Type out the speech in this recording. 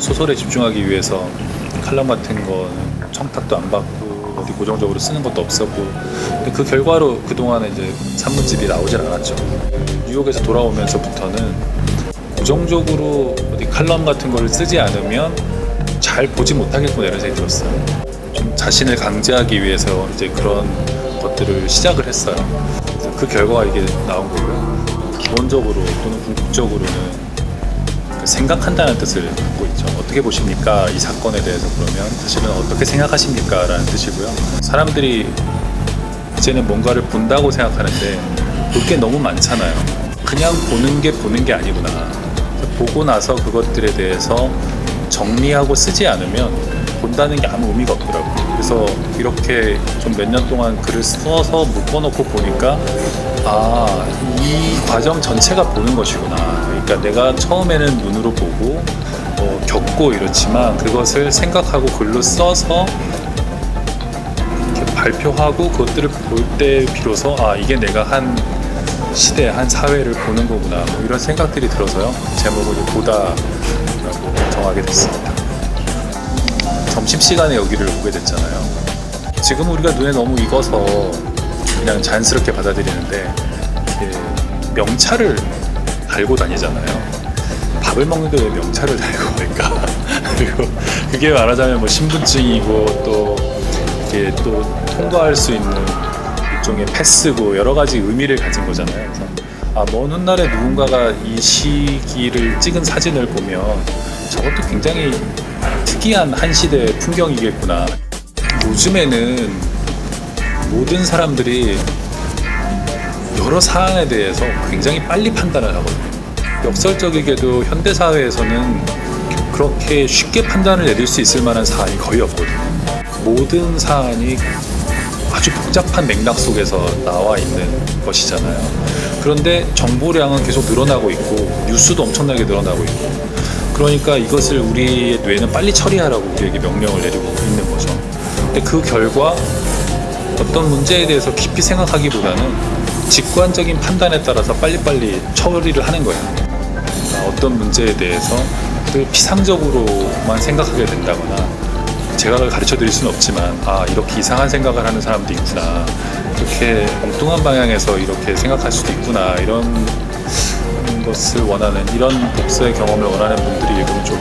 사물에 집중하기 위해서 칼럼 같은 거는 청탁도 안 받고 어디 고정적으로 쓰는 것도 없었고 근데 그 결과로 그동안에 이제 산문집이 나오질 않았죠. 뉴욕에서 돌아오면서부터는 고정적으로 어디 칼럼 같은 걸 쓰지 않으면 잘 보지 못하겠구나 이런 생각이 들었어요. 좀 자신을 강제하기 위해서 이제 그런 것들을 시작을 했어요. 그 결과가 이게 나온 거고요. 기본적으로 또는 궁극적으로는 그 생각한다는 뜻을 갖고 있죠. 어떻게 보십니까? 이 사건에 대해서 그러면 사실은 어떻게 생각하십니까? 라는 뜻이고요. 사람들이 이제는 뭔가를 본다고 생각하는데 볼 게 너무 많잖아요. 그냥 보는 게 보는 게 아니구나. 보고 나서 그것들에 대해서 정리하고 쓰지 않으면 본다는 게 아무 의미가 없더라고요. 그래서 이렇게 좀 몇 년 동안 글을 써서 묶어놓고 보니까 아, 이 과정 전체가 보는 것이구나. 그러니까 내가 처음에는 눈으로 보고 어, 겪고 이렇지만 그것을 생각하고 글로 써서 이렇게 발표하고 그것들을 볼 때 비로소 아, 이게 내가 한 시대, 한 사회를 보는 거구나. 뭐 이런 생각들이 들어서요. 제목을 보다라고 정하게 됐습니다. 점심시간에 여기를 오게 됐잖아요. 지금 우리가 눈에 너무 익어서 그냥 자연스럽게 받아들이는데 명찰을 달고 다니잖아요. 밥을 먹는데 왜 명찰을 달고 갈까? 그리고 그게 말하자면 뭐 신분증이고 또 이게 또 통과할 수 있는 일종의 패스고 여러 가지 의미를 가진 거잖아요. 그래서 아, 먼 훗날에 누군가가 이 시기를 찍은 사진을 보면 저것도 굉장히 특이한 한 시대의 풍경이겠구나. 요즘에는 모든 사람들이 여러 사안에 대해서 굉장히 빨리 판단을 하거든요. 역설적이게도 현대 사회에서는 그렇게 쉽게 판단을 내릴 수 있을 만한 사안이 거의 없거든요. 모든 사안이 아주 복잡한 맥락 속에서 나와 있는 것이잖아요. 그런데 정보량은 계속 늘어나고 있고 뉴스도 엄청나게 늘어나고 있고 그러니까 이것을 우리의 뇌는 빨리 처리하라고 우리에게 명령을 내리고 있는 거죠. 근데 그 결과 어떤 문제에 대해서 깊이 생각하기보다는 직관적인 판단에 따라서 빨리빨리 처리를 하는 거예요. 아, 어떤 문제에 대해서 그 피상적으로만 생각하게 된다거나 제가 가르쳐 드릴 수는 없지만 아 이렇게 이상한 생각을 하는 사람도 있구나 이렇게 엉뚱한 방향에서 이렇게 생각할 수도 있구나 이런 것을 원하는 이런 독서의 경험을 원하는 분들이 읽으면 좋을